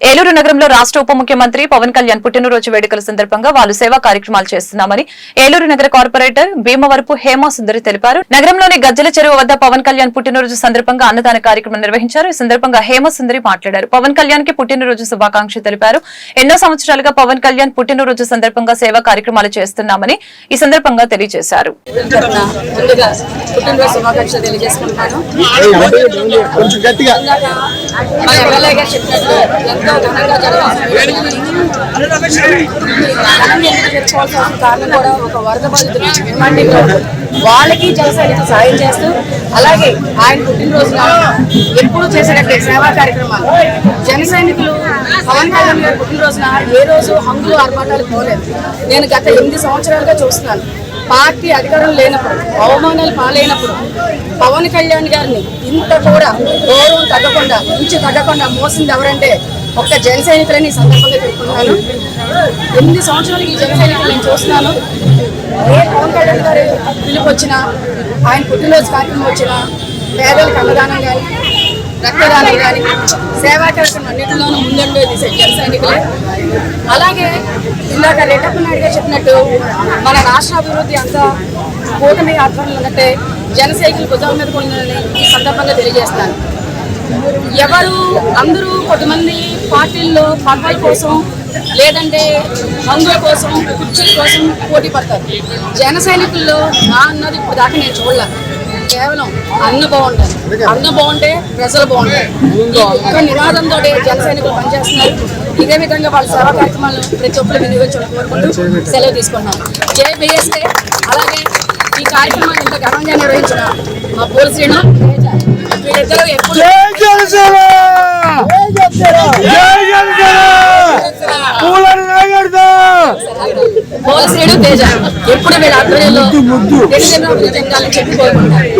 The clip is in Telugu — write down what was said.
ఏలూరు నగరంలో రాష్ట్ర ఉప ముఖ్యమంత్రి పవన్ కళ్యాణ్ పుట్టినరోజు వేడుకల సందర్భంగా వాళ్ళు సేవా కార్యక్రమాలు చేస్తున్నామని ఏలూరు నగర కార్పొరేటర్ భీమవరపు హేమా సుందరి తెలిపారు. నగరంలోని గజ్జల చెరువు వద్ద పవన్ కళ్యాణ్ పుట్టినరోజు సందర్భంగా అన్నదాన కార్యక్రమం నిర్వహించారు. ఈ సందర్భంగా హేమ సుందరి మాట్లాడారు. పవన్ కళ్యాణ్కి పుట్టినరోజు శుభాకాంక్షలు తెలిపారు. ఎన్నో సంవత్సరాలుగా పవన్ కళ్యాణ్ పుట్టినరోజు సందర్భంగా సేవా కార్యక్రమాలు చేస్తున్నామని ఈ సందర్భంగా తెలియజేశారు. కారణం కూడా ఒక వరద బాధితులు వాళ్ళకి జనసైనికులు సాయం చేస్తూ అలాగే ఆయన పుట్టినరోజున ఎప్పుడు చేసేటట్టు సేవా కార్యక్రమాలు. జన సైనికులు పవన్ కళ్యాణ్ గారి పుట్టినరోజున ఏ రోజు హంగులు ఆర్భాటాలు పోలేదు. నేను గత ఎనిమిది సంవత్సరాలుగా చూస్తున్నాను. పార్టీ అధికారం లేనప్పుడు అవమానాలు పాలైనప్పుడు పవన్ కళ్యాణ్ గారిని ఇంత కూడా గౌరవం తగ్గకుండా ఇంచు తగ్గకుండా మోసింది ఎవరంటే ఒక్క జన సైనికులని ఈ సందర్భంగా చెప్పుకున్నాను ఎనిమిది సంవత్సరాలకి ఈ జన సైనికులు నేను చూస్తున్నాను. ఏ పవన్ కళ్యాణ్ గారు పిలుపు వచ్చినా ఆయన పుట్టినరోజు కార్యక్రమం వచ్చినా పేదలకు అన్నదానం కానీ రక్తదానం కానీ సేవా కార్యక్రమం అన్నింటిలోనూ ముందుండేది జన సైనికులే అలాగే ఇందాక రెడ్డప్ప నాయుడు గారు చెప్పినట్టు మన రాష్ట్ర అభివృద్ధి అంతా కూటమి ఆధ్వర్యంలో ఉన్నట్టే జన సైకిల్ భుజాల మీద ఉందని ఈ సందర్భంగా తెలియజేస్తాను ఎవరు అందరూ కొంతమంది పార్టీల్లో పదవుల కోసం లేదంటే మందుల కోసం కుర్చీల కోసం పోటీ పడతారు. జన సైనికుల్లో నా అన్నది ఇప్పుడు దాకా నేను చూడలే. కేవలం అన్న బాగుంటుంది అన్న బాగుంటే ప్రజలు బాగుంటారు. ఈ ఒక్క నినాదంతో జన సైనికులు పనిచేస్తున్నారు. ఇదే విధంగా వాళ్ళ సేవా కార్యక్రమాలను ప్రతి ఒక్కరు వినియోగించాలని కోరుకుంటూ సెలవు తీసుకున్నాం జై బిఎస్కే. అలాగే ఈ కార్యక్రమాన్ని ఇంత ఘనంగా నిర్వహించిన మా పోలీసులను పోలీసులు తేజ. ఎప్పుడు వీళ్ళ ఆధ్వర్యంలో తెలిసిన చెందాలని చెప్పి కోరుకుంటారు.